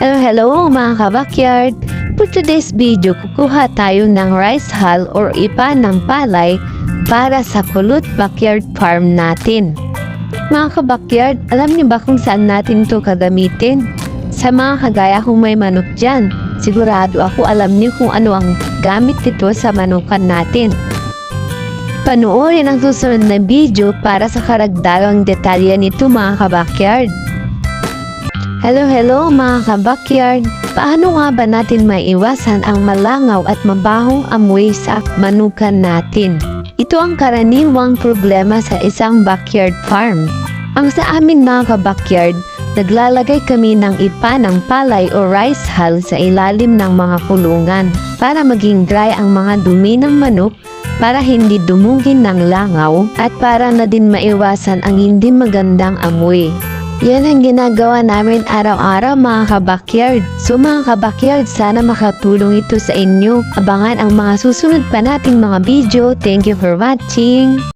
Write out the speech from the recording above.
Hello, hello mga kabakyard! For today's video, kukuha tayo ng rice hull or ipa ng palay para sa kulot backyard farm natin. Mga kabakyard, alam niyo ba kung saan natin ito gagamitin? Sa mga kagaya kung may manok dyan, sigurado ako alam niyo kung ano ang gamit nito sa manukan natin. Panoorin ang susunod na video para sa karagdagang detalye nito mga kabakyard. Hello, hello mga kabakyard! Paano nga ba natin maiwasan ang malangaw at mabahong amoy sa manukan natin? Ito ang karaniwang problema sa isang backyard farm. Ang sa amin mga kabakyard, naglalagay kami ng ipa ng palay o rice hull sa ilalim ng mga kulungan para maging dry ang mga dumi ng manok para hindi dumugin ng langaw at para na din maiwasan ang hindi magandang amoy. Yan ang ginagawa namin araw-araw mga kabakyard. So mga kabakyard, sana makatulong ito sa inyo. Abangan ang mga susunod pa nating mga video. Thank you for watching!